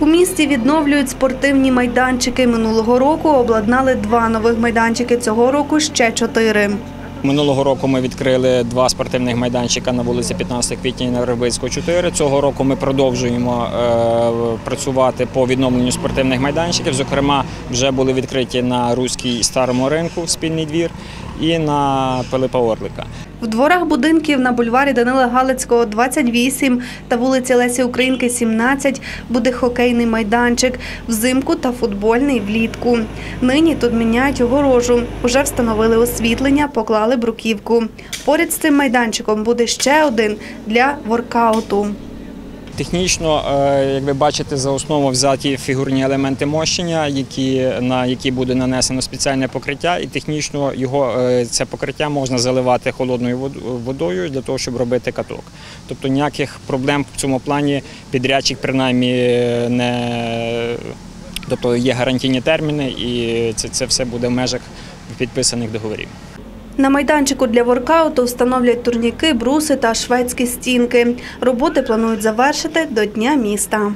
У місті відновлюють спортивні майданчики. Минулого року обладнали два нових майданчики. Цього року ще чотири. Минулого року ми відкрили два спортивних майданчика на вулиці 15 квітня на Рибицького 4. Цього року ми продовжуємо е, працювати по відновленню спортивних майданчиків. Зокрема, вже були відкриті на Руській старому ринку спільний двір і на Пилипа Орлика. В дворах будинків на бульварі Данила Галицького 28 та вулиці Лесі Українки 17 буде хокейний майданчик взимку та футбольний влітку. Нині тут міняють огорожу. Уже встановили освітлення, поклали бруківку. Поряд з цим майданчиком буде ще один для воркауту. Технічно, е, як ви бачите, за основу взяті фігурні елементи мощення, які, на які буде нанесено спеціальне покриття, і технічно його е, це покриття можна заливати холодною вод- водою для того, щоб робити каток. Тобто ніяких проблем в цьому плані підрядчик принаймні не тобто є гарантійні терміни, і це, це все буде в межах підписаних договорів. На майданчику для воркауту встановлять турніки, бруси та шведські стінки. Роботи планують завершити до Дня міста.